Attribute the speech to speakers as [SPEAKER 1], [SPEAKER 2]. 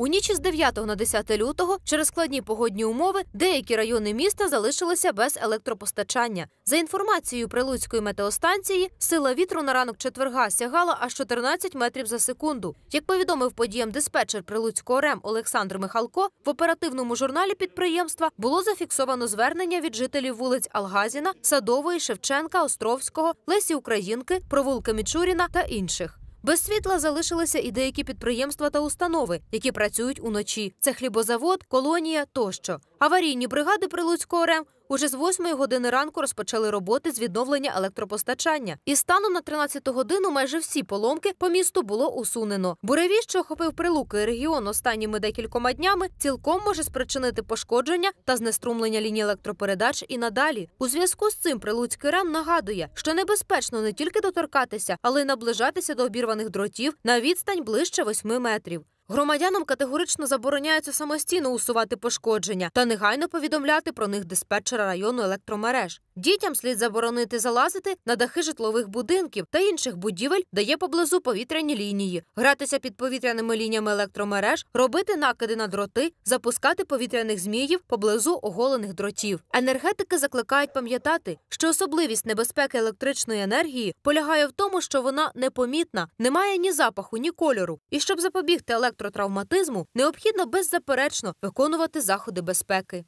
[SPEAKER 1] У ніч із 9 на 10 лютого через складні погодні умови деякі райони міста залишилися без електропостачання. За інформацією Прилуцької метеостанції, сила вітру на ранок четверга сягала аж 14 метрів за секунду. Як повідомив подіям диспетчер Прилуцького РЕМ Олександр Михалко, в оперативному журналі підприємства було зафіксовано звернення від жителів вулиць Алгазіна, Садової, Шевченка, Островського, Лесі Українки, провулка Мічуріна та інших. Без світла залишилися і деякі підприємства та установи, які працюють уночі. Це хлібозавод, колонія тощо. Аварійні бригади Прилуцького РЕМ уже з 8 години ранку розпочали роботи з відновлення електропостачання. І станом на 13 годину майже всі поломки по місту було усунено. Буревій, що охопив Прилуки регіон останніми декількома днями, цілком може спричинити пошкодження та знеструмлення лінії електропередач і надалі. У зв'язку з цим Прилуцький РЕМ нагадує, що небезпечно не тільки доторкатися, але й наближатися до обірваних дротів на відстань ближче 8 метрів. Громадянам категорично забороняється самостійно усувати пошкодження та негайно повідомляти про них диспетчера району електромереж. Дітям слід заборонити залазити на дахи житлових будинків та інших будівель, де є поблизу повітряні лінії, гратися під повітряними лініями електромереж, робити накиди на дроти, запускати повітряних зміїв поблизу оголених дротів. Енергетики закликають пам'ятати, що особливість небезпеки електричної енергії полягає в тому, що вона непомітна, не має ні запаху, ні кольору. І щоб запобігти електротравматизму, необхідно беззаперечно виконувати заходи безпеки.